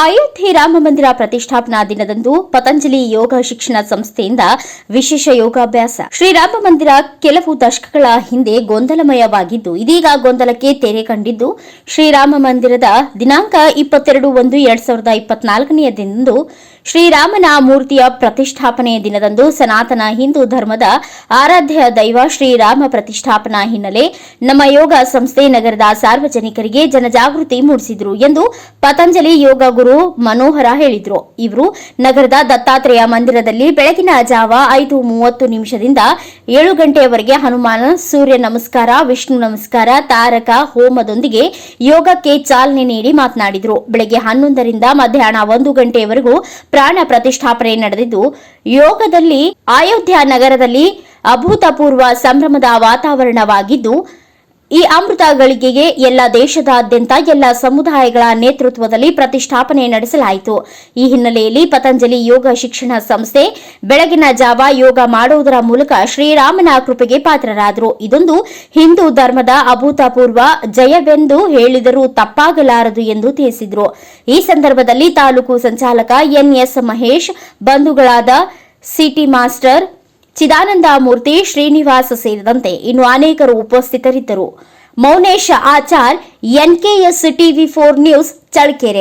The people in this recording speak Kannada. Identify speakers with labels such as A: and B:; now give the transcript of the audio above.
A: ಅಯೋಧ್ಯೆ ರಾಮ ಮಂದಿರ ಪ್ರತಿಷ್ಠಾಪನಾ ದಿನದಂದು ಪತಂಜಲಿ ಯೋಗ ಶಿಕ್ಷಣ ಸಂಸ್ಥೆಯಿಂದ ವಿಶೇಷ ಯೋಗಾಭ್ಯಾಸ. ಶ್ರೀರಾಮ ಮಂದಿರ ಕೆಲವು ದಶಕಗಳ ಹಿಂದೆ ಗೊಂದಲಮಯವಾಗಿದ್ದು, ಇದೀಗ ಗೊಂದಲಕ್ಕೆ ತೆರೆ ಕಂಡಿದ್ದು ಶ್ರೀರಾಮ ಮಂದಿರದ ದಿನಾಂಕ ಇಪ್ಪತ್ತೆರಡು ಒಂದು ಎರಡ್ ಸಾವಿರದ ಇಪ್ಪತ್ನಾಲ್ಕನೆಯ ದಿನದಂದು ಶ್ರೀರಾಮನ ಮೂರ್ತಿಯ ಪ್ರತಿಷ್ಠಾಪನೆಯ ದಿನದಂದು ಸನಾತನ ಹಿಂದೂ ಧರ್ಮದ ಆರಾಧ್ಯ ದೈವ ಶ್ರೀರಾಮ ಪ್ರತಿಷ್ಠಾಪನಾ ಹಿನ್ನೆಲೆ ನಮ್ಮ ಯೋಗ ಸಂಸ್ಥೆ ನಗರದ ಸಾರ್ವಜನಿಕರಿಗೆ ಜನಜಾಗೃತಿ ಮೂಡಿಸಿದರು ಎಂದು ಪತಂಜಲಿ ಯೋಗ ಗುರು ಮನೋಹರ ಹೇಳಿದರು. ಇವರು ನಗರದ ದತ್ತಾತ್ರೇಯ ಮಂದಿರದಲ್ಲಿ ಬೆಳಗಿನ ಜಾವ ಐದು ಮೂವತ್ತು ನಿಮಿಷದಿಂದ ಏಳು ಗಂಟೆಯವರೆಗೆ ಹನುಮಾನ ಸೂರ್ಯ ನಮಸ್ಕಾರ, ವಿಷ್ಣು ನಮಸ್ಕಾರ, ತಾರಕ ಹೋಮದೊಂದಿಗೆ ಯೋಗಕ್ಕೆ ಚಾಲನೆ ನೀಡಿ ಮಾತನಾಡಿದರು. ಬೆಳಗ್ಗೆ ಹನ್ನೊಂದರಿಂದ ಮಧ್ಯಾಹ್ನ ಒಂದು ಗಂಟೆಯವರೆಗೂ ಪ್ರಾಣ ಪ್ರತಿಷ್ಠಾಪನೆ ನಡೆದಿದ್ದು, ಯೋಗದಲ್ಲಿ ಅಯೋಧ್ಯ ನಗರದಲ್ಲಿ ಅಭೂತಪೂರ್ವ ಸಂಭ್ರಮದ ವಾತಾವರಣವಾಗಿದ್ದು ಈ ಅಮೃತ ಗಳಿಗೆಗೆ ಎಲ್ಲ ದೇಶದಾದ್ಯಂತ ಎಲ್ಲ ಸಮುದಾಯಗಳ ನೇತೃತ್ವದಲ್ಲಿ ಪ್ರತಿಷ್ಠಾಪನೆ ನಡೆಸಲಾಯಿತು. ಈ ಹಿನ್ನೆಲೆಯಲ್ಲಿ ಪತಂಜಲಿ ಯೋಗ ಶಿಕ್ಷಣ ಸಂಸ್ಥೆ, ಬೆಳಗಿನ ಜಾವ ಯೋಗ ಮಾಡುವುದರ ಮೂಲಕ ಶ್ರೀರಾಮನ ಕೃಪೆಗೆ ಪಾತ್ರರಾದರು. ಇದೊಂದು ಹಿಂದೂ ಧರ್ಮದ ಅಭೂತಪೂರ್ವ ಜಯವೆಂದು ಹೇಳಿದರೂ ತಪ್ಪಾಗಲಾರದು ಎಂದು ತಿಳಿಸಿದರು. ಈ ಸಂದರ್ಭದಲ್ಲಿ ತಾಲೂಕು ಸಂಚಾಲಕ N S Mahesh, ಬಂಧುಗಳಾದ C T master Chidananda Murthy Srinivasa ಸೇರಿದಂತೆ ಇನ್ನು ಅನೇಕರು ಉಪಸ್ಥಿತರಿದ್ದರು. Mounesh Achar N K S TV four news Challakere.